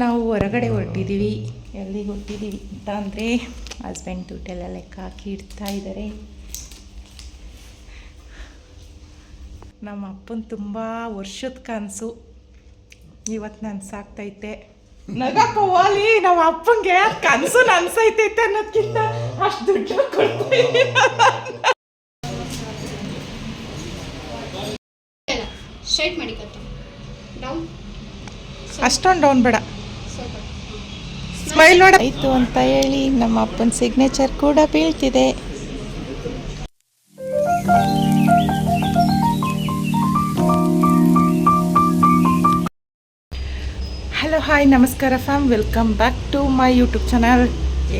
ನಾವು ಹೊರಗಡೆ ಹೊರಟಿದ್ದೀವಿ. ಎಲ್ಲಿಗೆ ಹೊರಟಿದ್ದೀವಿ ಅಂತ ಅಂದರೆ ಹಸ್ಬೆಂಡ್ ದುಡ್ಡೆಲ್ಲ ಲೆಕ್ಕ ಹಾಕಿ ಇಡ್ತಾ ಇದ್ದಾರೆ. ನಮ್ಮ ಅಪ್ಪನ ತುಂಬ ವರ್ಷದ ಕನಸು. ಇವತ್ತು ನನ್ಸಾಗ್ತೈತೆ. ಸಾಕ್ತೈತೆ ನಗಪ್ಪ ನಮ್ಮ ಅಪ್ಪಂಗೆ ಕನಸು ನನ್ಸೈತೈತೆ ಅನ್ನೋದ್ಕಿಂತ ಅಷ್ಟು ದುಡ್ಡು ಕೊಡ್ತೀವಿ ಡೌನ್ ಅಷ್ಟೊಂದು ಡೌನ್ ಬೇಡ. ಸ್ಮೈಲ್ ನೋಡ ಆಯಿತು ಅಂತ ಹೇಳಿ ನಮ್ಮ ಅಪ್ಪನ ಸಿಗ್ನೇಚರ್ ಕೂಡ ಬೀಳ್ತಿದೆ. ಹಲೋ ಹಾಯ್ ನಮಸ್ಕಾರ fam welcome back to my YouTube channel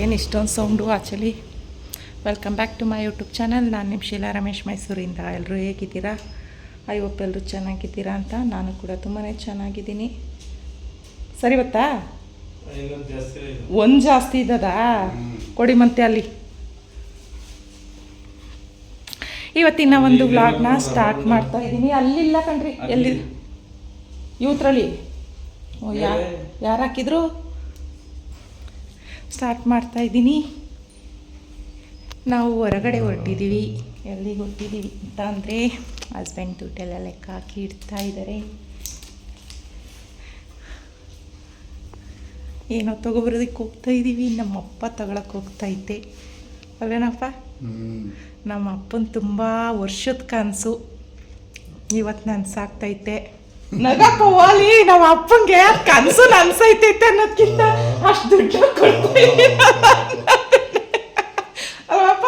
ಏನು ಇಷ್ಟೊಂದು sound actually welcome back to my YouTube channel ನಾನು ನಿಮ್ಮ ಶೀಲಾ ರಮೇಶ್ ಮೈಸೂರಿಂದ. ಎಲ್ಲರೂ ಹೇಗಿದ್ದೀರಾ? ಐ ಎಲ್ಲರೂ ಚೆನ್ನಾಗಿದ್ದೀರಾ ಅಂತ ನಾನು ಕೂಡ ತುಂಬಾ ಚೆನ್ನಾಗಿದ್ದೀನಿ. ಸರಿ ಗೊತ್ತಾ. ಒಂದು ಜಾಸ್ತಿ ಇದ್ದದಾ? ಕೊಡಿ ಮತ್ತೆ ಅಲ್ಲಿ. ಇವತ್ತಿನ ಒಂದು ವ್ಲಾಗ್ನ ಸ್ಟಾರ್ಟ್ ಮಾಡ್ತಾ ಇದ್ದೀನಿ. ಅಲ್ಲಿಲ್ಲ ಕಣ್ರಿ. ಎಲ್ಲಿ? ಇವತ್ರಲ್ಲಿ. ಓ ಯಾ ಯಾರು ಹಾಕಿದ್ರು? ಸ್ಟಾರ್ಟ್ ಮಾಡ್ತಾ ಇದ್ದೀನಿ. ನಾವು ಹೊರಗಡೆ ಹೊರಟಿದ್ದೀವಿ ಎಲ್ಲಿಗೆ ಹೊರಟಿದ್ದೀವಿ ಅಂತ ಅಂದರೆ ಹಸ್ಬೆಂಡ್ ದುಡ್ಡೆಲ್ಲ ಲೆಕ್ಕ ಹಾಕಿ ಇಡ್ತಾ ಇದ್ದಾರೆ ಏನೋ ತಗೋಬರೋದಕ್ಕೆ ಹೋಗ್ತಾ ಇದ್ದೀವಿ ನಮ್ಮ ಅಪ್ಪ ತಗೊಳಕ್ಕೆ ಹೋಗ್ತಾ ಐತೆ. ಅಲ್ವೇನಪ್ಪ? ನಮ್ಮ ಅಪ್ಪನ ತುಂಬ ವರ್ಷದ ಕನಸು. ಇವತ್ತು ನಾನು ಸಾಕ್ತೈತೆ ನಗಪ್ಪ ಓಲಿ ನಮ್ಮ ಅಪ್ಪಂಗೆ ಕನಸು ನನ್ಸೈತೈತೆ ಅನ್ನೋದ್ಕಿಂತ ಅಷ್ಟು ದುಡ್ಡು ಕೊಡ್ತೀನಿ ಅಲ್ವಪ್ಪ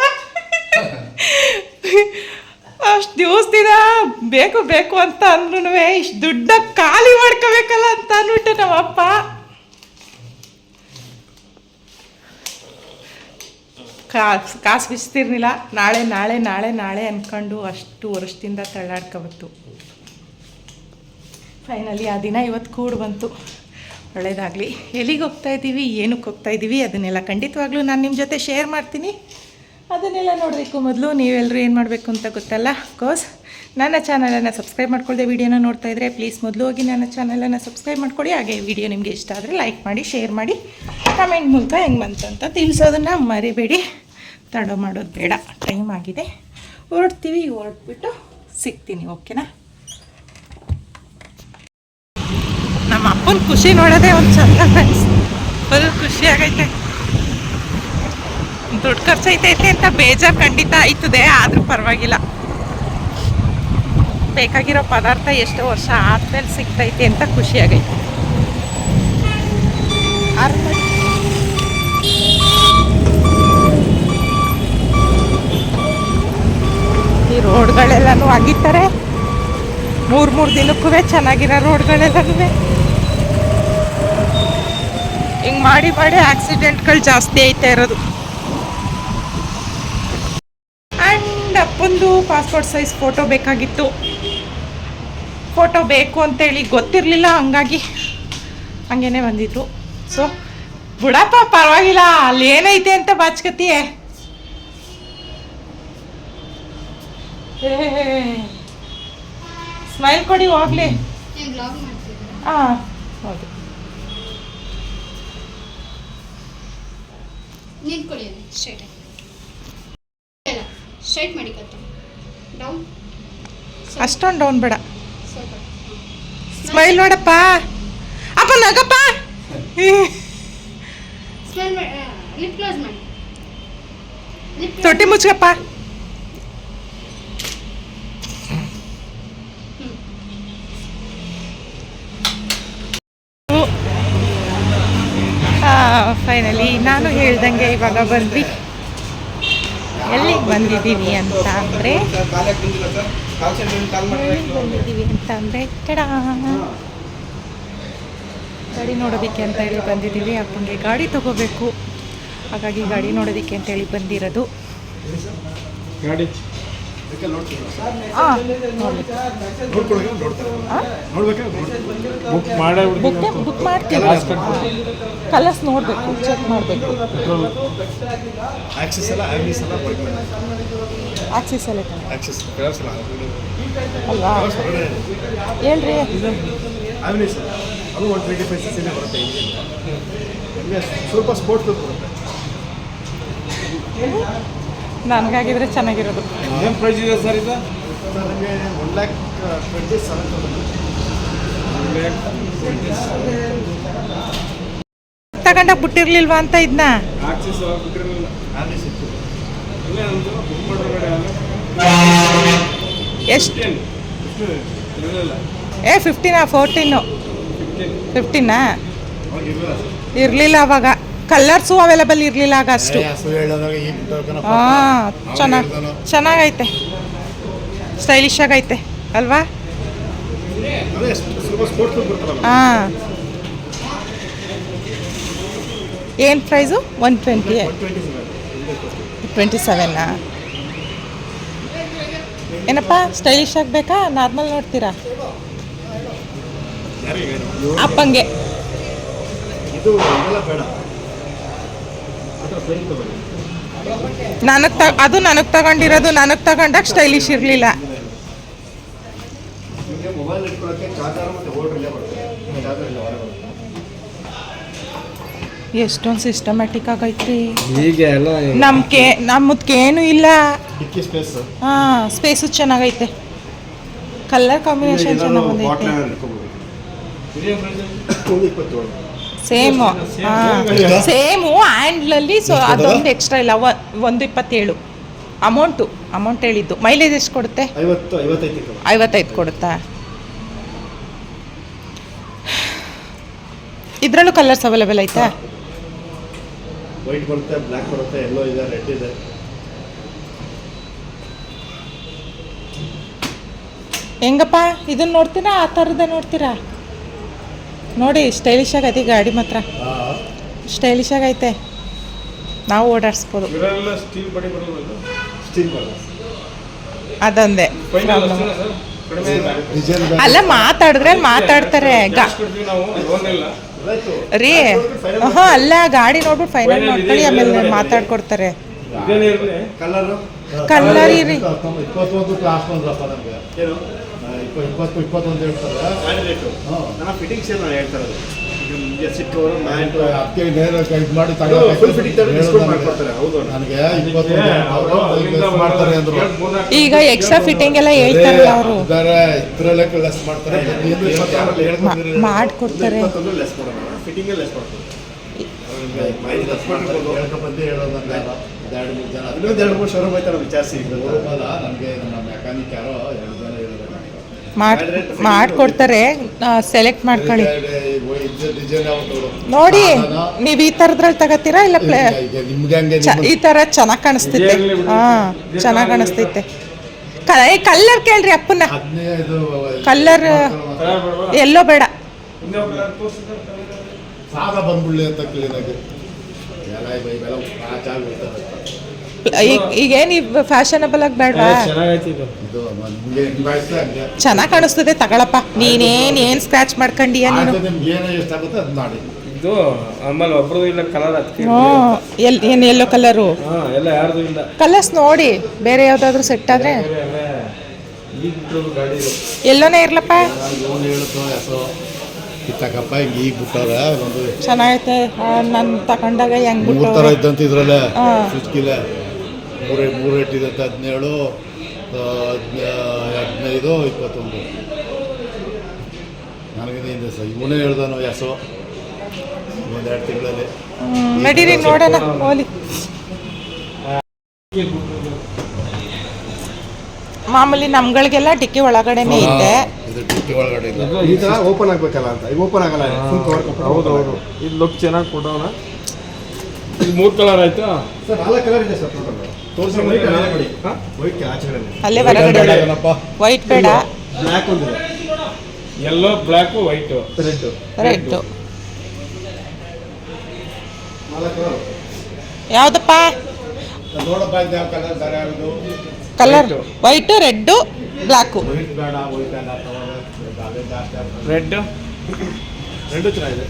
ಅಷ್ಟು ದಿವಸದಿಂದ ಬೇಕು ಬೇಕು ಅಂತ ಅಂದ್ರೂ ಇಷ್ಟು ದುಡ್ಡ ಖಾಲಿ ಮಾಡ್ಕೋಬೇಕಲ್ಲ ಅಂತ ಅಂದ್ಬಿಟ್ಟು ನಮ್ಮಪ್ಪ ಕಾಸು ಕಾಸು ಬಿಸ್ತಿರ್ಲಿಲ್ಲ. ನಾಳೆ ನಾಳೆ ನಾಳೆ ನಾಳೆ ಅಂದ್ಕೊಂಡು ಅಷ್ಟು ವರ್ಷದಿಂದ ತಳ್ಳಾಡ್ಕೊಬತ್ತು. ಫೈನಲಿ ಆ ದಿನ ಇವತ್ತು ಕೂಡ ಬಂತು. ಒಳ್ಳೇದಾಗಲಿ. ಎಲ್ಲಿಗೆ ಹೋಗ್ತಾ ಇದ್ದೀವಿ? ಏನಕ್ಕೆ ಹೋಗ್ತಾ ಇದ್ದೀವಿ? ಅದನ್ನೆಲ್ಲ ಖಂಡಿತವಾಗ್ಲೂ ನಾನು ನಿಮ್ಮ ಜೊತೆ ಶೇರ್ ಮಾಡ್ತೀನಿ. ಅದನ್ನೆಲ್ಲ ನೋಡಬೇಕು ಮೊದಲು. ನೀವೆಲ್ಲರೂ ಏನು ಮಾಡಬೇಕು ಅಂತ ಗೊತ್ತಲ್ಲ? ಕೋಸ್ ನನ್ನ ಚಾನಲನ್ನು ಸಬ್ಸ್ಕ್ರೈಬ್ ಮಾಡ್ಕೊಳ್ಳದೆ ವೀಡಿಯೋನ ನೋಡ್ತಾ ಇದ್ದರೆ ಪ್ಲೀಸ್ ಮೊದಲು ಹೋಗಿ ನನ್ನ ಚಾನಲನ್ನು ಸಬ್ಸ್ಕ್ರೈಬ್ ಮಾಡ್ಕೊಳ್ಳಿ ಹಾಗೆ ವಿಡಿಯೋ ನಿಮಗೆ ಇಷ್ಟ ಆದರೆ ಲೈಕ್ ಮಾಡಿ ಶೇರ್ ಮಾಡಿ. ಕಮೆಂಟ್ ಮೂಲಕ ಹೆಂಗೆ ಬಂತು ಅಂತ ತಿಳಿಸೋದನ್ನು ಮರಿಬೇಡಿ. ತಡ ಮಾಡೋದು ಬೇಡ. ಟೈಮ್ ಆಗಿದೆ. ಹೊರಡ್ತೀವಿ, ಹೊರಟ್ಬಿಟ್ಟು ಸಿಗ್ತೀನಿ ಓಕೆನಾ ನಮ್ಮ ಅಪ್ಪನ ಖುಷಿ ನೋಡೋದೇ ಒಂದು ಚಂದ ಫುಲ್ ಖುಷಿ ಆಗೈತೆ. ದುಡ್ಡು ಖರ್ಚೈತೈತೆ ಅಂತ ಬೇಜಾರು ಖಂಡಿತ ಆಯ್ತದೆ, ಆದರೂ ಪರವಾಗಿಲ್ಲ. ಬೇಕಾಗಿರೋ ಪದಾರ್ಥ ಎಷ್ಟೋ ವರ್ಷ ಆದ್ಮೇಲೆ ಸಿಗ್ತೈತೆ ಅಂತ ಖುಷಿ ಆಗೈತೆ. ರೋಡ್ಗಳೆಲ್ಲನೂ ಆಗಿತ್ತಾರೆ. ಮೂರು ಮೂರು ದಿನಕ್ಕೂ ಚೆನ್ನಾಗಿರೋ ರೋಡ್ಗಳೆಲ್ಲನೂ ಹಿಂಗೆ ಮಾಡಿ ಮಾಡಿ ಆಕ್ಸಿಡೆಂಟ್ಗಳು ಜಾಸ್ತಿ ಐತೆ ಇರೋದು. ಆ್ಯಂಡ್ ಅಪ್ಪಂದು ಪಾಸ್ಪೋರ್ಟ್ ಸೈಜ್ ಫೋಟೋ ಬೇಕಾಗಿತ್ತು. ಫೋಟೋ ಬೇಕು ಅಂತೇಳಿ ಗೊತ್ತಿರಲಿಲ್ಲ, ಹಂಗಾಗಿ ಹಂಗೇನೆ ಬಂದಿದ್ರು ಸೊ, ಬಿಡಪ್ಪ ಪರವಾಗಿಲ್ಲ ಅಲ್ಲಿ ಏನೈತೆ ಅಂತ ಬಾಚ್ಕತಿಯೇ. ಸ್ಮೈಲ್ ಕೊಡಿ ಹೋಗ್ಲಿ. ಹಾಂ ಹೌದು ನಿಂತ್ಕೊಳ್ಳಿ ಸ್ಟ್ರೈಟ್ ಶೇಟ್ ಸ್ಟ್ರೈಟ್ ಮಾಡಿ ಕತ್ತು ಡೌನ್ ಅಷ್ಟೊಂದು ಡೌನ್ ಬೇಡ. ಸ್ಮೈಲ್ ನೋಡಪ್ಪ. ಅಪ್ಪ ನಗಪ್ಪ. ಸ್ಮೈಲ್ ಮಾಡಿ ಲಿಪ್ ಕ್ಲೋಸ್ ಮಾಡಿ. ತೊಟ್ಟಿ ಮುಚ್ಕಪ್ಪ ಫೈನಲಿ ನಾನು ಹೇಳ್ದಂಗೆ ಇವಾಗ ಬಂದ್ವಿ. ಎಲ್ಲಿಗೆ ಬಂದಿದ್ದೀವಿ ಅಂತ ಅಂದರೆ? ಬಂದಿದ್ದೀವಿ ಅಂತ ಅಂದರೆ? ತಡ ಗಾಡಿ ನೋಡೋದಕ್ಕೆ ಅಂತ ಹೇಳಿ ಬಂದಿದ್ದೀವಿ. ಅಪ್ಪನಿಗೆ ಗಾಡಿ ತಗೋಬೇಕು. ಹಾಗಾಗಿ ಗಾಡಿ ನೋಡೋದಕ್ಕೆ ಅಂತ ಹೇಳಿ ಬಂದಿರೋದು. ಬುಕ್ ಮಾಡೇ ಬುಕ್ ಬುಕ್ ಮಾಡ್ತೀವಿ ಕಲರ್ಸ್ ನೋಡಬೇಕು? ಚೆಕ್ ಮಾಡಬೇಕು. ಆಕ್ಸಿಸ್ ಎಲ್ಲ ಅಲ್ವಾ ಹೇಳ್ರಿ. ಅದು ಒನ್ ಟ್ವೆಂಟಿ ಫೈವ್ ಸಿಸಿನೇ ಬರುತ್ತೆ ಇಂಜಿನ್ ನಿಮಗೆ ಸ್ವಲ್ಪ ಸ್ಪೋರ್ಟ್ಸ್ ಬರುತ್ತೆ. ನನಗಾಗಿದ್ರೆ ಚೆನ್ನಾಗಿರೋದು. ಏನು ಪ್ರೈಸ್ ಇದೆ ಸರ್ ಇದು? ನನಗೆ ಒನ್ ಲ್ಯಾಕ್ ಟ್ವೆಂಟಿ ಸೆವೆನ್ ತಗೊಂಡೋಗಿ ಬಿಟ್ಟಿರ್ಲಿಲ್ವಾ ಅಂತ ಇದನ್ನ ಎಷ್ಟು? ಏ ಫಿಫ್ಟೀನಾ ಫೋರ್ಟೀನು ಫಿಫ್ಟೀನ್ ಇರಲಿಲ್ಲ ಅವಾಗ. ಕಲರ್ಸು ಅವೈಲೇಬಲ್ ಇರಲಿಲ್ಲ ಆಗ ಅಷ್ಟು ಹಾಂ ಚೆನ್ನಾಗಿ. ಚೆನ್ನಾಗೈತೆ. ಸ್ಟೈಲಿಶ್ ಆಗೈತೆ ಅಲ್ವಾ? ಹಾಂ ಏನು price one twenty twenty seven twenty ಸೆವೆನ್ನಾ ಏನಪ್ಪ ಸ್ಟೈಲಿಶ್ ಆಗಬೇಕಾ? ನಾರ್ಮಲ್ ನೋಡ್ತೀರಾ? ಅಪ್ಪಂಗೆ ಇದು ಇದೆಲ್ಲ ಬೇಡ ಆ ಥರ ಫ್ರೇಮ್ ತಗೊಳ್ಳಿ ನನಗೆ ತ ಅದು ನನಗೆ ತಗೊಂಡಿರೋದು ನನಗೆ ತಗೊಂಡಾಗ ಸ್ಟೈಲಿಶ್ ಇರಲಿಲ್ಲ. ಎಷ್ಟೊಂದು ಸಿಸ್ಟಮ್ಯಾಟಿಕ್ ಆಗೈತ್ರಿ. ನಮ್ಕೆ ನಮ್ಗೆ ನಮ್ಮದ್ಕೇನು ಇಲ್ಲ. ಹಾಂ ಸ್ಪೇಸು ಚೆನ್ನಾಗೈತೆ. ಕಲರ್ ಕಾಂಬಿನೇಷನ್ ಚೆನ್ನಾಗಿ ಬಂದೈತೆ. ಸೇಮು ಹಾಂ ಸೇಮು ಹ್ಯಾಂಡ್ಲಲ್ಲಿ ಸೊ ಅದೊಂದು ಎಕ್ಸ್ಟ್ರಾ ಇಲ್ಲ. ಒಂದು ಇಪ್ಪತ್ತೇಳು ಅಮೌಂಟು ಅಮೌಂಟ್ ಹೇಳಿದ್ದು. ಮೈಲೇಜ್ ಎಷ್ಟು ಕೊಡುತ್ತೆ? ಐವತ್ತು ಐವತ್ತೈದು ಕೊಡುತ್ತಾ? ಇದರಲ್ಲೂ ಕಲರ್ಸ್ ಅವೈಲೇಬಲ್ ಐತಾ ವೈಟ್ ಬರುತ್ತೆ ಬ್ಲ್ಯಾಕ್ ಬರುತ್ತೆ ಎಲ್ಲೋ ಇದೆ ರೆಡ್ ಇದೆ. ಹೆಂಗಪ್ಪ? ಇದನ್ನ ನೋಡ್ತೀರಾ? ಆ ಥರದ ನೋಡ್ತೀರಾ? ನೋಡಿ ಸ್ಟೈಲಿಶ್ ಆಗೈತಿ ಗಾಡಿ ಮಾತ್ರ. ಸ್ಟೈಲಿಶ್ ಆಗೈತೆ ನಾವು ಓಡಾಡಿಸ್ಬೋದು. ಇವರೆಲ್ಲ ಸ್ಟೀಲ್ ಬಡಿ ಬರೋದು ಸ್ಟೀಲ್ ಬರುತ್ತೆ ಅದೊಂದೇ. ಅಲ್ಲ ಮಾತಾಡಿದ್ರೆ ಮಾತಾಡ್ತಾರೆ. ರೀ ಹಾಂ ಅಲ್ಲ ಗಾಡಿ ನೋಡ್ಬಿಟ್ಟು ಫೈನಲ್ ಮಾಡ್ಕೊಳ್ಳಿ ಆಮೇಲೆ ಮಾತಾಡ್ಕೊಡ್ತಾರೆ. ಕಲ್ಲರ್ ಇರಿ ಇಪ್ಪತ್ತು ಇಪ್ಪತ್ತೊಂದು ಹೇಳ್ತಾರೆ ನಾನು ಫಿಟ್ಟಿಂಗ್ಸ್ ಏನು ನಾನು ಇದು ಮಾಡಿ ಹೌದು. ನನಗೆ ಮಾಡ್ತಾರೆ ಈಗ ಎಕ್ಸ್ಟ್ರಾ ಫಿಟ್ಟಿಂಗ್ ಎಲ್ಲ ಹೇಳ್ತಾರೆ ಅವರು ಬೇರೆ ಇದರಲ್ಲೇ ಲೆಸ್ ಮಾಡ್ತಾರೆ. ಮಾಡ್ಕೊಡ್ತಾರೆ. ಲೆಸ್ ಫಿಟ್ಟಿಂಗೇ ಲೆಸ್ ಹೇಳೋದಂಗ ಎರಡು ಮೂರು ಜನ ಇನ್ನೊಂದು ಎರಡು ಮೂರು ಶೋರೂಮ್ ಐತೆ ವಿಚಾರಿಸಿ ನಮಗೆ ನಮ್ಮ ಮೆಕ್ಯಾನಿಕ್ ಯಾರೋ ಎರಡು ಮಾಡ್ ಮಾಡಿಕೊಡ್ತಾರೆ. ಸೆಲೆಕ್ಟ್ ಮಾಡ್ಕೊಳ್ಳಿ. ನೋಡಿ ನೀವು ಈ ಥರದ್ರಲ್ಲಿ ತಗೋತೀರಾ ಇಲ್ಲ ಪ್ಲೇ ಈ ಥರ ಚೆನ್ನಾಗಿ ಕಾಣಿಸ್ತೈತೆ ಹಾಂ ಚೆನ್ನಾಗಿ ಕಾಣಿಸ್ತೈತೆ ಕಲ್ಲರ್ ಕೇಳ್ರಿ ಅಪ್ಪನ ಕಲ್ಲರ್ ಎಲ್ಲೋ ಬೇಡ. ಇವೆಲ್ಲ ಈಗ ಈಗೇನು ಫ್ಯಾಷನಬಲ್ ಆಗಿ ಬೇಡವಾ? ಚೆನ್ನಾಗೈತಿ ಇದು. ಇದು ನಿಮ್ಗೆ ಹೆಂಗ್ ಆಯ್ತು ಹಂಗೆ ಚೆನ್ನಾಗಿ ಕಾಣಿಸ್ತದೆ ತಗೊಳಪ್ಪ. ನೀನೇನು ಏನು ಸ್ಕ್ರಾಚ್ ಮಾಡ್ಕೊಂಡಿಯ ನೀನು? ನಿಮ್ಗೆ ಏನೋ ಎಷ್ಟಾಗುತ್ತೆ ಅದು ಮಾಡಿ. ಇದು ಆಮೇಲೆ ಒಬ್ರದ್ದು ಇಲ್ಲ ಕಲರ್ ಹ್ಞೂ. ಎಲ್ ಏನು ಎಲ್ಲೋ ಕಲರು ಹಾ ಎಲ್ಲ ಯಾರ್ದು ಇಲ್ಲ. ಕಲರ್ಸ್ ನೋಡಿ ಬೇರೆ ಯಾವ್ದಾದ್ರು ಸೆಟ್ ಆದ್ರೆ. ಬೇರೆ ಎಲ್ಲ ಈಗ ಗಾಡಿ ಎಲ್ಲೋನೇ ಇರ್ಲಪ್ಪ. ಹೇಳುತ್ತೋ ಇತ್ತಕಪ್ಪ ಹಿಂಗೆ ಈಗ ಬಿಟ್ಟಾರ ಒಂದು ಚೆನ್ನಾಗೈತೆ. ನಾನು ತಕೊಂಡಾಗ ಹೆಂಗ್ ಮೂರು ಥರ ಇದ್ದಂತ ಇದ್ರಲ್ಲ. ಸುಚ್ಕಿಲೆ. ಮೂರು ಮೂರು ರೇಟ್ ಇದೆ ಹದಿನೇಳು ಹದಿನೈದು ಇಪ್ಪತ್ತೊಂದು. ನನಗಿನ ಹಿಂದೆ ಸರ್ ಇವನೇ ಹೇಳ್ದಾನು ಹೆಸರು ಒಂದೆರಡು ತಿಂಗಳಲ್ಲಿ. ನಡೀರಿ ನೋಡೋಣ ಹೋಲಿ. ಮಾಮೂಲಿ ನಮ್ಗಳಿಗೆಲ್ಲ ಡಿಕ್ಕಿ ಒಳಗಡೆನೆ ಇದ್ದೆ ಇದು. ಡಿಕ್ಕಿ ಒಳಗಡೆ ಇಲ್ಲ ಈ ಥರ ಓಪನ್ ಆಗಬೇಕಲ್ಲ ಅಂತ. ಈಗ ಓಪನ್ ಆಗಲ್ಲ ಫುಲ್ ಕವರ್ ಹೌದು ಹೌದು. ಇದು ಲುಕ್ ಚೆನ್ನಾಗಿ ಕೊಡೋಣ. ಇದು ಮೂರು ಕಲರ್ ಆಯ್ತಾ? ಸರ್ ನಾಲ್ಕು ಕಲರ್ ಇದೆ ಸರ್ ಟೋಟಲ್ ತೋರಿಸಿ ವೈಟ್ ಅಲ್ಲೇ ಹೊರಗಡೆ ವೈಟ್ ಬೇಡ. ಬ್ಲ್ಯಾಕ್ ಒಂದಿದೆ. ಎಲ್ಲೋ ಬ್ಲ್ಯಾಕು ವೈಟು ರೆಡ್ ಕಲರ್ ಯಾವುದಪ್ಪ? ನೋಡಪ್ಪ ಯಾವ colour colour. White red black. Red red ಚೆನ್ನಾಗಿದೆ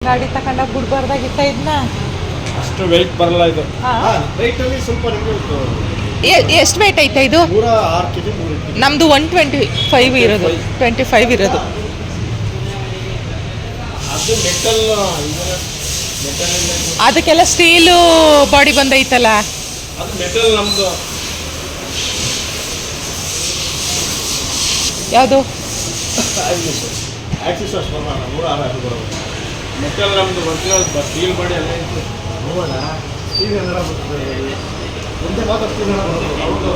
ಗಾಡಿ ತಕೊಂಡ ಗುಡ್ಬಾರ್ದಾಗಿತ್ತ ಇದನ್ನ ಅಷ್ಟು ವೆಯ್ಟ್ ಬರಲ್ಲ ಇದು. ಸ್ವಲ್ಪ ನಿಮಗೆ ಎಷ್ಟು ವೇಟ್ ಐತೆ ಇದು? ನಮ್ದು ಒನ್ ಟ್ವೆಂಟಿ ಫೈವ್ ಇರೋದು. ಟ್ವೆಂಟಿ ಫೈವ್ ಇರೋದು. ಅದು ಮೆಟಲ್ ಮೆಟಲ್ ಅದಕ್ಕೆಲ್ಲ ಸ್ಟೀಲು ಬಾಡಿ ಬಂದೈತಲ್ಲ. ಅದು ಮೆಟಲ್ ನಮ್ದು. ಯಾವುದು? Thank ಅಷ್ಟು ಬರೋಣ ನೂರ ಆರು ಅದು ಬರೋದು ಮೆಟಲ್ ನಮ್ದು ಬರ್ತಿರೋ ಸ್ಟೀಲ್ ಬಾಡಿ ಎಲ್ಲ ಇತ್ತು ನೋಡೋಣ ಈಗ ಏನಾರ ಬರ್ತದೆ ಒಂದೇ ಮಾತ್ರ ಸ್ಟೀಲ್ ಬರೋದು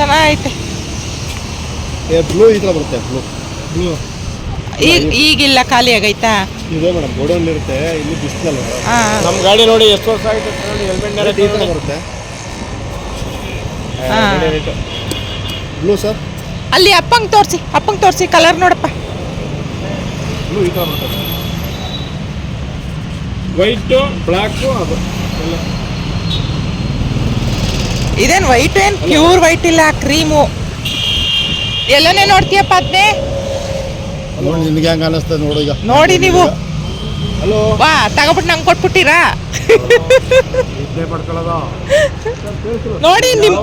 ಚೆನ್ನಾಗೈತೆ ಬ್ಲೂ ಈ ಥರ ಬರುತ್ತೆ ಬ್ಲೂ. ಬ್ಲೂ. ಈಗ ಈಗಿಲ್ಲ ಖಾಲಿ ಆಗೈತಾ? ಇದೆ ಮೇಡಮ್ ಗೋಡೌನ್ ಇರುತ್ತೆ ಇಲ್ಲಿ ಬಿಸಿಲಲ್ಲ ನಮ್ಮ ಗಾಡಿ ನೋಡಿ ಎಷ್ಟು ವರ್ಷ ಆಗಿದೆ ನೋಡಿ ಹೆಲ್ಮೆಟ್ ಈ ಥರ ಬರುತ್ತೆ. ಹಾ. Blue sir? ಅಲ್ಲಿ ಅಪ್ಪಂಗೆ ತೋರಿಸಿ ಅಪ್ಪಂಗೆ ತೋರಿಸಿ ಕಲರ್ ನೋಡಪ್ಪ. ಬ್ಲೂ ಈ ಥರ ಬರುತ್ತೆ ವೈಟು ಬ್ಲ್ಯಾಕು ಅದು. ಎಲ್ಲ. ಇದೇನು ವೈಟ್ ಏನು? ಪ್ಯೂರ್ ವೈಟ್ ಇಲ್ಲ ಕ್ರೀಮು ಎಲ್ಲನೇ ನೋಡ್ತೀಯಪ್ಪ ಅದನ್ನೇ ನೋಡಿ ನಿನಗೆ ಹೆಂಗೆ ಅನ್ನಿಸ್ತದೆ ನೋಡು ಈಗ. ನೋಡಿ ನೀವು. ಹಲೋ ಬಾ ತಗೊಬಿಟ್ಟು ನಂಗೆ ಕೊಟ್ಬಿಟ್ಟಿರಾ? ನೋಡಿ ನಿಮ್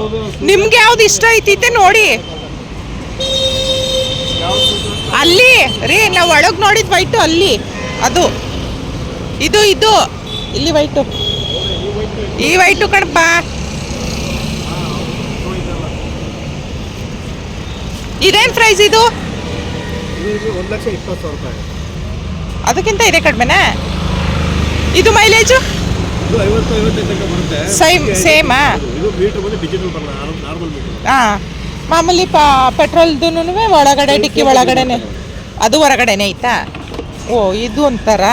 ನಿಮ್ಗೆ ಯಾವ್ದು ಇಷ್ಟ ಐತಿತ್ತೆ ನೋಡಿ. ಅಲ್ಲಿ ರೀ ನಾವು ಒಳಗೆ ನೋಡಿದ್ ವೈಟು ಅಲ್ಲಿ. ಅದು. ಇದು ಇದು. ಇಲ್ಲಿ ವೈಟು ಈ ವೈಟು ಕಣಪ್ಪ. ಇದೇನ್ ಪ್ರೈಸ್ ಇದು? ಒಂದು ಲಕ್ಷ ಇಪ್ಪತ್ತು ಸಾವಿರ ರೂಪಾಯಿ. ಅದಕ್ಕಿಂತ ಇದೆ ಕಡಿಮೆನಾ? ಇದು ಮೈಲೇಜು ಇದು ಐವತ್ತು ಐವತ್ತೈದು ತನಕ ಬರುತ್ತೆ. Same- same ಇದು ಮೀಟರ್ ಬಂದು ಡಿಜಿಟಲ್ ಬರಲ್ಲ ನಾರ್ಮಲ್ ಮೀಟರ್ ಹಾಂ ಮಾಮೂಲಿ ಪ ಪೆಟ್ರೋಲ್ದು ಒಳಗಡೆ ಡಿಕ್ಕಿ ಒಳಗಡೆನೆ. ಅದು ಹೊರಗಡೆನೆ ಆಯ್ತಾ? ಓ ಇದು ಒಂಥರ.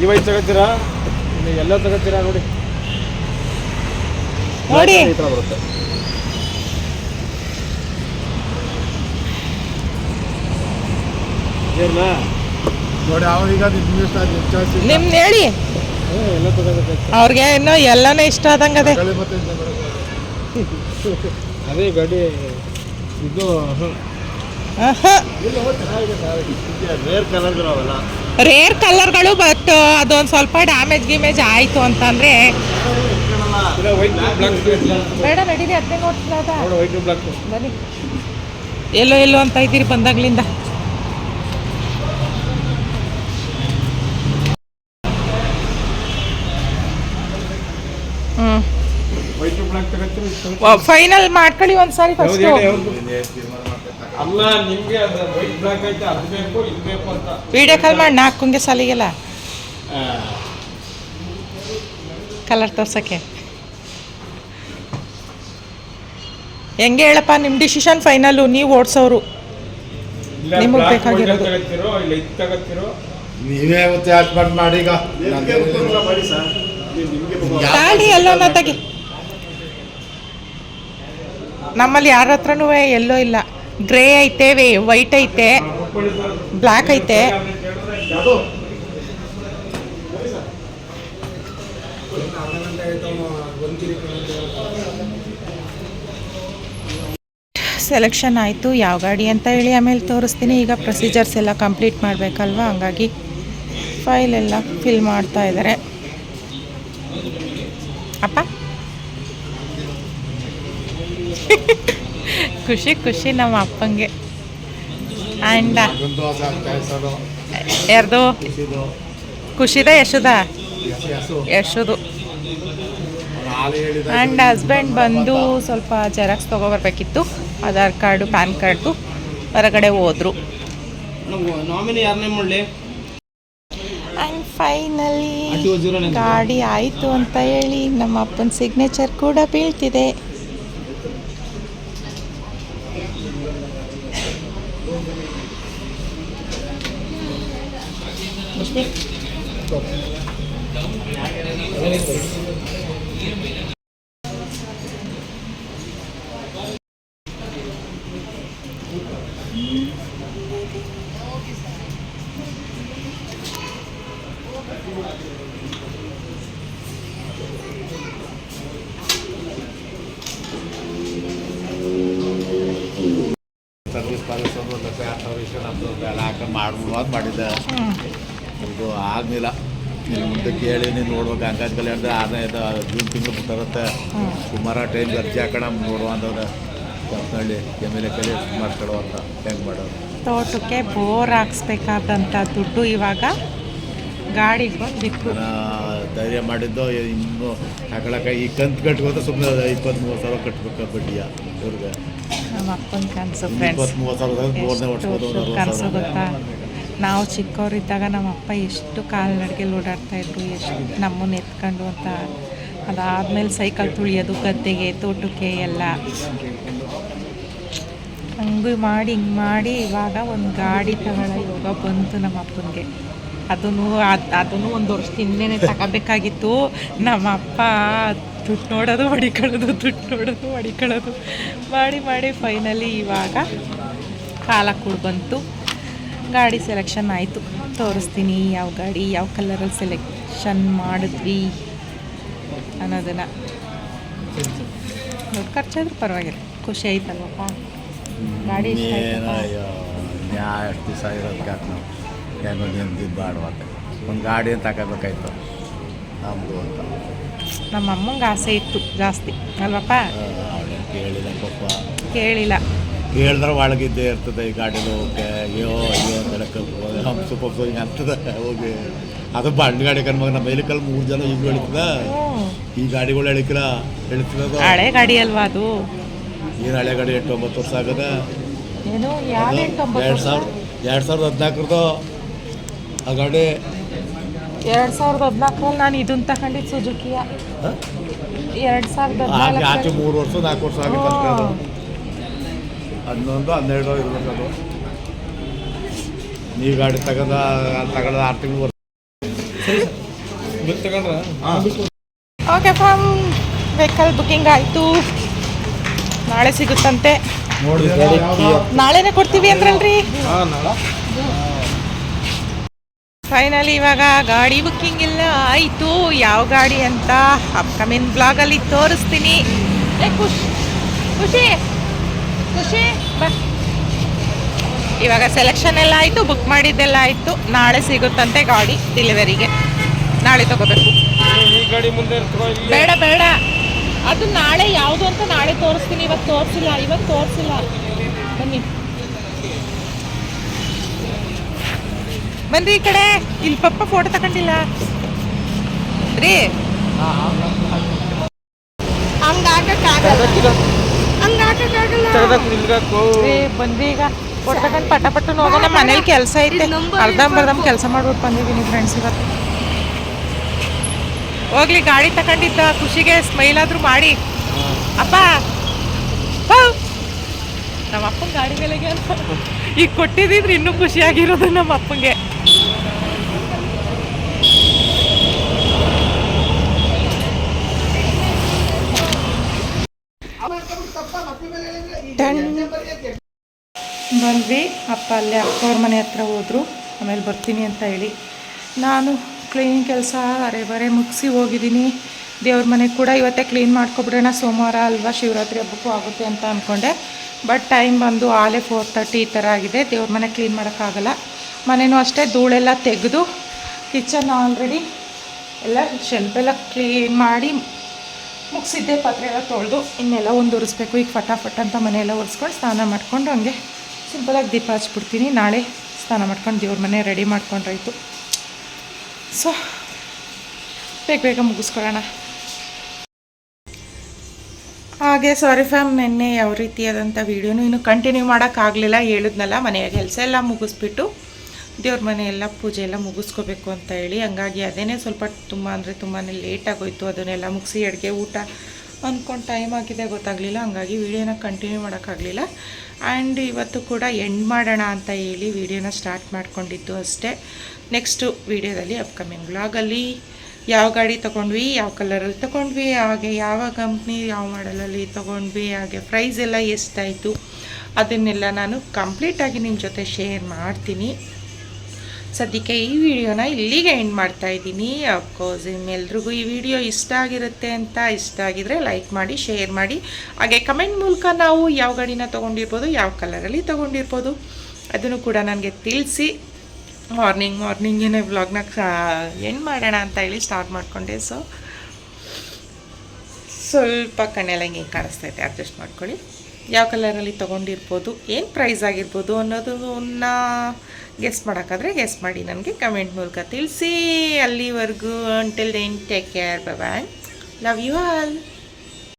ಈ ತಗೋತೀರಾ? ಎಲ್ಲ ತಗೋತೀರಾ ನೋಡಿ. ನೋಡಿ. ಈ ಥರ ಬರುತ್ತೆ. ಏನ ನೋಡಿ ಅವನೀಗ ನಿಮ್ಮ ಹೇಳಿ. ಎಲ್ಲ ತಗೋಬೇಕು ಅವ್ರಿಗೆ ಇನ್ನೂ ಎಲ್ಲನೇ ಇಷ್ಟ ಆದಂಗೆ ಅದೇ. ಅದೇ ಗಾಡಿ ಇದು ರೇರ್ ಕಲರ್ಗಳು ಅವೆಲ್ಲ. ರೇರ್ ಕಲರ್ಗಳು ಬಟ್ ಅದೊಂದು ಸ್ವಲ್ಪ ಡ್ಯಾಮೇಜ್ ಗಿಮೇಜ್ ಆಯಿತು ಅಂತಂದರೆ ಬೇಡ ಬನ್ನಿ. ಎಲ್ಲೋ ಎಲ್ಲೋ ಅಂತ ಇದ್ದೀರಿ ಬಂದಾಗ್ಲಿಂದ. ಫೈನಲ್ ಮಾಡ್ಕೊಳ್ಳಿ ಒಂದ್ಸಾರಿ ಫಸ್ಟ್? ಅಲ್ಲ ನಿಮ್ಗೆ ವೈಟ್ ಬ್ಲ್ಯಾಕ್ ಐತೆ ಅದು ಬೇಕು ಇದು ಬೇಕು ಅಂತ. ವಿಡಿಯೋ ಕಾಲ್ ಮಾಡಿ ನಾಲ್ಕು ಸಾಲಿಗೆಲ್ಲ. ಕಲರ್ ತೋರ್ಸಕ್ಕೆ. ಹೆಂಗೆ ಹೇಳಪ್ಪ ನಿಮ್ಮ ಡಿಸಿಷನ್ ಫೈನಲ್ ನೀವು ಓಡಿಸೋರು. ನಿಮಗೆ ಬೇಕಾಗಿರೋದು. ನೀವೇ ಇವತ್ತು ಯಾಕೆ ಮಾಡಿ ಈಗ ನಿಮಗೆ ಅನುಕೂಲ ಮಾಡಿ ಸರ್. ನೀವು ನಿಮಗೆ ತಾಳಿ ಎಲ್ಲೋನ ತೆಗಿ ನಮ್ಮಲ್ಲಿ ಯಾರ ಹತ್ರನೂ ಎಲ್ಲೋ ಇಲ್ಲ. ಗ್ರೇ ಐತೆ ವೈಟ್ ಐತೆ ಬ್ಲ್ಯಾಕ್ ಐತೆ ಯಾವುದು ಸೆಲೆಕ್ಷನ್ ಆಯಿತು. ಯಾವ ಗಾಡಿ ಅಂತ ಹೇಳಿ ಆಮೇಲೆ ತೋರಿಸ್ತೀನಿ. ಈಗ ಪ್ರೊಸೀಜರ್ಸ್ ಎಲ್ಲ ಕಂಪ್ಲೀಟ್ ಮಾಡಬೇಕಲ್ವ? ಹಂಗಾಗಿ ಫೈಲ್ ಎಲ್ಲ ಫಿಲ್ ಮಾಡ್ತಾ ಇದ್ದಾರೆ. ಅಪ್ಪ? ಖುಷಿ ಖುಷಿ ನಮ್ಮ ಅಪ್ಪಂಗೆ. ಆ್ಯಂಡ್ ಯಾರ್ದು? ಖುಷಿದ, ಯಶುದ? ಯಶುದು. ಆ್ಯಂಡ್ ಹಸ್ಬೆಂಡ್ ಬಂದು ಸ್ವಲ್ಪ ಜೆರಾಕ್ಸ್ ತೊಗೊಬರ್ಬೇಕಿತ್ತು ಆಧಾರ್ ಕಾರ್ಡು ಪ್ಯಾನ್ ಕಾರ್ಡು ಹೊರಗಡೆ ಹೋದರು. ಆ್ಯಂಡ್ ಫೈನಲಿ ಗಾಡಿ ಆಯಿತು ಅಂತ ಹೇಳಿ ನಮ್ಮ ಅಪ್ಪನ ಸಿಗ್ನೇಚರ್ ಕೂಡ ಬೀಳ್ತಿದೆ. ಕೇಳಿ ನೀನು ನೋಡ್ಬೇಕು ಅಂಗಾಜ್ ಕಲ್ಯಾಣದ ಅಂದ್ರೆ ಆರನೇ ಜೂನ್ ತಿಂಗಳು ಬಿಟ್ಟಿರುತ್ತೆ. ಸುಮಾರು ಟೈಮ್ ಅರ್ಜಿ ಹಾಕೋಣ ನೋಡುವ ಕೆಂಪನಹಳ್ಳಿ ಎಂ ಎಲ್ ಎ ಕೈಲಿ ಮಾಡ್ಕೊಳ್ಳೋ ಅಂತ ಹೆಂಗೆ ಮಾಡೋದು? ತೋಟಕ್ಕೆ ಬೋರ್ ಹಾಕ್ಸ್ಬೇಕಾದಂಥ ದುಡ್ಡು ಇವಾಗ ಗಾಡಿಗೆ ಬಂದಿತ್ತು ಧೈರ್ಯ ಮಾಡಿದ್ದು ಇನ್ನು ಹಾಕೊಳಕ್ಕೆ ಈ ಕಂತು ಕಟ್ಕೋತ ಸುಮ್ಮನೆ ಇಪ್ಪತ್ತ್ಮೂರು ಸಾವಿರ ಕಟ್ಬೇಕು ಬಡ್ಡಿಯ ಇವ್ರಿಗೆ ನಮ್ಮ ಅಪ್ಪನ ಕನಸು ಫ್ರೆಂಡ್ಸ್ ಇಪ್ಪತ್ತ್ಮೂರು ಸಾವಿರ ಬೋರ್ನೇ ಓಡಿಸ್ಬೋದು ಎಷ್ಟು ಕನಸು ಗೊತ್ತಾ? ನಾವು ಚಿಕ್ಕವರಿದ್ದಾಗ ನಮ್ಮ ಅಪ್ಪ ಎಷ್ಟು ಓಡಾಡ್ತಾ ಇದ್ರು, ಎಷ್ಟು ನಮ್ಮನ್ನು ಎತ್ಕೊಂಡು ಅಂತ. ಅದಾದಮೇಲೆ ಸೈಕಲ್ ತುಳಿಯೋದು, ಗದ್ದೆಗೆ, ತೋಟಕ್ಕೆ ಎಲ್ಲ. ಹಂಗೆ ಮಾಡಿ, ಹಿಂಗೆ ಮಾಡಿ ಇವಾಗ ಒಂದು ಗಾಡಿ ತಗೊಳ್ಳೋ ಯೋಗ ಬಂತು ನಮ್ಮ ಅಪ್ಪನಿಗೆ ಅದನ್ನು ಅದು, ಅದನ್ನು ಒಂದು ವರ್ಷ ಹಿಂದೆನೇ ತಗೋಬೇಕಾಗಿತ್ತು. ನಮ್ಮ ಅಪ್ಪ ದುಡ್ಡು ನೋಡೋದು, ಹೊಡಿಕೊಳ್ಳೋದು, ದುಡ್ಡು ನೋಡೋದು, ಹೊಡಿಕೊಳ್ಳೋದು. ಮಾಡಿ ಮಾಡಿ ಫೈನಲಿ ಇವಾಗ ಕಾಲ ಕೂಡ ಬಂತು. ಗಾಡಿ ಸೆಲೆಕ್ಷನ್ ಆಯಿತು. ತೋರಿಸ್ತೀನಿ ಯಾವ ಗಾಡಿ ಯಾವ ಕಲರಲ್ಲಿ ಸೆಲೆಕ್ಷನ್ ಮಾಡಿದ್ವಿ ಅನ್ನೋದನ್ನು. ದುಡ್ಡು ಖರ್ಚಾದ್ರೂ ಪರವಾಗಿಲ್ಲ. ಖುಷಿ ಆಯ್ತಲ್ವಪ್ಪ ಗಾಡಿ ಎಷ್ಟು ದಿವಸ ಇರೋದಕ್ಕೆ ಏನೋ ನಾವು? ಹೆಂಗೋ ಒಂದು ಗಾಡಿ ತಗೋಬೇಕಾಯ್ತು ನಮ್ಮದು ಅಂತ. ನಮ್ಮ ಅಮ್ಮಂಗೆ ಆಸೆ ಇತ್ತು ಜಾಸ್ತಿ. ಅಲ್ವಪ್ಪ? ಕೇಳಿಲ್ಲ ಪಾಪ. ಕೇಳಿಲ್ಲ. ಹೇಳಿದ್ರೆ ಒಳಗಿದ್ದೇ ಇರ್ತದೆ ಈ ಗಾಡಿಲಿ ಹೋಗಕ್ಕೆ ಅಯ್ಯೋ ಅಯ್ಯೋ ಹೇಳಕ್ಕೆ ಹಂಸು ಪಪ್ಸು ಹಿಂಗೆ ಅಂತದ ಹೋಗಿ. ಅದು ಬಂಡ್ ಗಾಡಿ ಕಣ್ಮಗ ನಮ್ಮ ಮೇಲಿಕಲ್ ಮೂರು ಜನ ಈಗ ಎಳಿತದ. ಹ್ಞೂ ಈ ಗಾಡಿಗಳು ಎಳಿಕಿಲ್ಲ. ಎಳಿತದ ಹಳೆ ಗಾಡಿ ಅಲ್ವಾ ಅದು? ಏನು ಹಳೆ ಗಾಡಿ ಎಂಟು ಒಂಬತ್ತು ವರ್ಷ ಆಗದ? ಎರಡು ಸಾವಿರ ಎರಡು ಸಾವಿರದ ಹದಿನಾಲ್ಕರದು ಆ ಗಾಡಿ. ಎರಡು ಸಾವಿರದ ಹದಿನಾಲ್ಕರಲ್ಲಿ ನಾನು ಇದನ್ನ ತಗೊಂಡಿದ್ದು ಸುಜುಕಿಯ ಎರಡು ಸಾವಿರದ ಆಚೆ ಮೂರು ವರ್ಷ ನಾಲ್ಕು ವರ್ಷ ಆಗಿತ್ತು ಹನ್ನೊಂದು ಹನ್ನೆರಡು ಇರ್ಬೇಕು ಅದು ನೀ ಗಾಡಿ ತಗದ ತಗೊಂಡ ಆರು ತಿಂಗಳು ಓಕೆ ಫ್ರಮ್ ವೆಹಿಕಲ್ ಬುಕ್ಕಿಂಗ್ ಆಯಿತು. ನಾಳೆ ಸಿಗುತ್ತಂತೆ. ನಾಳೆನೇ ಕೊಡ್ತೀವಿ ಅಂದ್ರಲ್ರಿ? ಫೈನಲ್ ನಾಳೆ. ಫೈನಲಿ ಇವಾಗ ಗಾಡಿ ಬುಕ್ಕಿಂಗ್ ಇಲ್ಲ ಆಯಿತು. ಯಾವ ಗಾಡಿ ಅಂತ ಅಪ್ಕಮಿಂಗ್ ಬ್ಲಾಗಲ್ಲಿ ತೋರಿಸ್ತೀನಿ. ಖುಷ್ ಖುಷಿ. ಖುಷಿ. ಬಾ ಇವಾಗ ಸೆಲೆಕ್ಷನ್ ಎಲ್ಲ ಆಯಿತು ಬುಕ್ ಮಾಡಿದ್ದೆಲ್ಲ ಆಯಿತು. ನಾಳೆ ಸಿಗುತ್ತಂತೆ ಗಾಡಿ ಡೆಲಿವರಿಗೆ ನಾಳೆ ತಗೋಬೇಕು. ಬೇಡ ಬೇಡ. ಅದು ನಾಳೆ ಯಾವುದು ಅಂತ ನಾಳೆ ತೋರಿಸ್ತೀನಿ. ಇವತ್ತು ತೋರಿಸಿಲ್ಲ ಇವತ್ತು ತೋರಿಸಿಲ್ಲ. ಬನ್ನಿ. ಬಂದ್ರಿ ಈ ಕಡೆ. ಇಲ್ಲಿ ಪಪ್ಪ ಫೋಟೋ ತಗೊಂಡಿಲ್ಲ. ರೀ. ಹಂಗಾಗಕ್ಕಾಗಲ್ಲ ಫೋಟೋ ತಗೊಂಡು ಪಟ ಪಟ್ಟು ಹೋಗೋಣ ಮನೇಲಿ ಕೆಲಸ ಐತೆ. ಅರ್ಧಂಬರ್ಧಂ ಕೆಲಸ ಮಾಡ್ಬಿಟ್ಟು ಬಂದಿದ್ದೀನಿ ಫ್ರೆಂಡ್ಸ್ ಇವತ್ತು. ಹೋಗ್ಲಿ ಗಾಡಿ ತಗೊಂಡಿದ್ದ ಖುಷಿಗೆ ಸ್ಮೈಲ್ ಆದ್ರೂ ಮಾಡಿ. ಅಪ್ಪ. ನಮ್ಮ ಅಪ್ಪನ ಗಾಡಿ ಮೇಲೆ ಅಂತ. ಈಗ ಕೊಟ್ಟಿದ್ದಿದ್ರೆ ಇನ್ನೂ ಖುಷಿಯಾಗಿರೋದು ನಮ್ಮ ಅಪ್ಪಂಗೆ ಬಂದ್ವಿ. ಅಪ್ಪ ಅಲ್ಲೇ ಅಕ್ಕವ್ರ ಮನೆ ಹತ್ರ ಹೋದರು. ಆಮೇಲೆ ಬರ್ತೀನಿ ಅಂತ ಹೇಳಿ ನಾನು ಕ್ಲೀನ್ ಕೆಲಸ, ಅರೆ ಬರೆ ಮುಗಿಸಿ ಹೋಗಿದ್ದೀನಿ. ದೇವ್ರ ಮನೆ ಕೂಡ ಇವತ್ತೇ ಕ್ಲೀನ್ ಮಾಡ್ಕೊಬಿಡೋಣ. ಸೋಮವಾರ ಅಲ್ವಾ ಶಿವರಾತ್ರಿ ಹಬ್ಬಕ್ಕೂ ಆಗುತ್ತೆ ಅಂತ ಅಂದ್ಕೊಂಡೆ ಬಟ್ ಟೈಮ್ ಬಂದು ಆಲೆ ಫೋರ್ ತರ್ಟಿ ಈ ಥರ ಆಗಿದೆ. ದೇವ್ರ ಮನೆ ಕ್ಲೀನ್ ಮಾಡೋಕ್ಕಾಗಲ್ಲ. ಮನೇನೂ ಅಷ್ಟೇ ಧೂಳೆಲ್ಲ ತೆಗೆದು ಕಿಚನ್ ಆಲ್ರೆಡಿ ಎಲ್ಲ ಶೆಲ್ಫೆಲ್ಲ ಕ್ಲೀನ್ ಮಾಡಿ ಮುಗಿಸಿದ್ದೆ ಪಾತ್ರೆ ಎಲ್ಲ ತೊಳೆದು ಇನ್ನೆಲ್ಲ ಒಂದು ಒರೆಸ್ಬೇಕು ಈಗ ಫಟಾಫಟ್ ಅಂತ ಮನೆಯೆಲ್ಲ ಒರೆಸ್ಕೊಂಡು ಸ್ನಾನ ಮಾಡ್ಕೊಂಡು ಹಂಗೆ ಸಿಂಪಲಾಗಿ ದೀಪ ಹಚ್ಬಿಡ್ತೀನಿ. ನಾಳೆ ಸ್ನಾನ ಮಾಡ್ಕೊಂಡು ದೇವ್ರ ಮನೆ ರೆಡಿ ಮಾಡ್ಕೊಂಡ್ರಾಯ್ತು. ಸೊ ಬೇಗ ಬೇಗ ಮುಗಿಸ್ಕೊಳ್ಳೋಣ. ಹಾಗೆ ಸಾರಿ ಫ್ಯಾಮ್ ನಿನ್ನೆ ಯಾವ ರೀತಿಯಾದಂಥ ವೀಡಿಯೋನು ಇನ್ನು ಕಂಟಿನ್ಯೂ ಮಾಡೋಕ್ಕಾಗಲಿಲ್ಲ. ಹೇಳಿದ್ನಲ್ಲ, ಮನೆಯ ಕೆಲಸ ಎಲ್ಲ ಮುಗಿಸ್ಬಿಟ್ಟು ದೇವ್ರ ಮನೆ ಎಲ್ಲ ಪೂಜೆ ಎಲ್ಲ ಮುಗಿಸ್ಕೋಬೇಕು ಅಂತ ಹೇಳಿ, ಹಂಗಾಗಿ ಅದೇನೇ ಸ್ವಲ್ಪ ತುಂಬ ಅಂದರೆ ತುಂಬಾ ಲೇಟ್ ಆಗೋಯ್ತು, ಅದನ್ನೆಲ್ಲ ಮುಗಿಸಿ ಅಡುಗೆ ಊಟ ಅಂದ್ಕೊಂಡು ಟೈಮ್ ಆಗಿದೆ, ಗೊತ್ತಾಗಲಿಲ್ಲ, ಹಂಗಾಗಿ ವೀಡಿಯೋನ ಕಂಟಿನ್ಯೂ ಮಾಡೋಕ್ಕಾಗಲಿಲ್ಲ. ಆ್ಯಂಡ್ ಇವತ್ತು ಕೂಡ ಎಂಡ್ ಮಾಡೋಣ ಅಂತ ಹೇಳಿ ವೀಡಿಯೋನ ಸ್ಟಾರ್ಟ್ ಮಾಡ್ಕೊಂಡಿದ್ದು ಅಷ್ಟೇ. ನೆಕ್ಸ್ಟು ವೀಡಿಯೋದಲ್ಲಿ ಅಪ್ಕಮಿಂಗ್ ಬ್ಲಾಗಲ್ಲಿ ಯಾವ ಗಾಡಿ ತೊಗೊಂಡ್ವಿ, ಯಾವ ಕಲರಲ್ಲಿ ತೊಗೊಂಡ್ವಿ, ಹಾಗೆ ಯಾವ ಕಂಪ್ನಿ ಯಾವ ಮಾಡಲಲ್ಲಿ ತೊಗೊಂಡ್ವಿ, ಹಾಗೆ ಪ್ರೈಸ್ ಎಲ್ಲ ಎಷ್ಟಾಯಿತು, ಅದನ್ನೆಲ್ಲ ನಾನು ಕಂಪ್ಲೀಟಾಗಿ ನಿಮ್ಮ ಜೊತೆ ಶೇರ್ ಮಾಡ್ತೀನಿ. ಸದ್ಯಕ್ಕೆ ಈ ವಿಡಿಯೋನ ಇಲ್ಲಿಗೆ ಎಂಡ್ ಮಾಡ್ತಾ ಇದ್ದೀನಿ. ಅಫ್ಕೋರ್ಸ್ ನಿಮ್ಮೆಲ್ರಿಗೂ ಈ ವಿಡಿಯೋ ಇಷ್ಟ ಆಗಿರುತ್ತೆ ಅಂತ ಇಷ್ಟ ಆಗಿದ್ರೆ ಲೈಕ್ ಮಾಡಿ ಶೇರ್ ಮಾಡಿ. ಹಾಗೆ ಕಮೆಂಟ್ ಮೂಲಕ ನಾವು ಯಾವ ಗಾಡಿನ ತೊಗೊಂಡಿರ್ಬೋದು, ಯಾವ ಕಲರಲ್ಲಿ ತೊಗೊಂಡಿರ್ಬೋದು ಅದನ್ನು ಕೂಡ ನನಗೆ ತಿಳಿಸಿ. ಮಾರ್ನಿಂಗ್ ಮಾರ್ನಿಂಗೇನೆ ವ್ಲಾಗ್ನ ಎಂಡ್ ಮಾಡೋಣ ಅಂತ ಹೇಳಿ ಸ್ಟಾರ್ಟ್ ಮಾಡಿಕೊಂಡೆ. ಸೊ ಸ್ವಲ್ಪ ಕಣ್ಣೆಲ್ಲ ಹಿಂಗೆ ಇದೆ. ಅಡ್ಜಸ್ಟ್ ಮಾಡ್ಕೊಳ್ಳಿ. ಯಾವ ಕಲರಲ್ಲಿ ತೊಗೊಂಡಿರ್ಬೋದು, ಏನು ಪ್ರೈಸ್ ಆಗಿರ್ಬೋದು ಅನ್ನೋದನ್ನ ಗೆಸ್ ಮಾಡೋಕ್ಕಾದ್ರೆ ಗೆಸ್ ಮಾಡಿ ನನಗೆ ಕಮೆಂಟ್ ಮೂಲಕ ತಿಳಿಸಿ. ಅಲ್ಲಿವರೆಗೂ until then take care bye love you all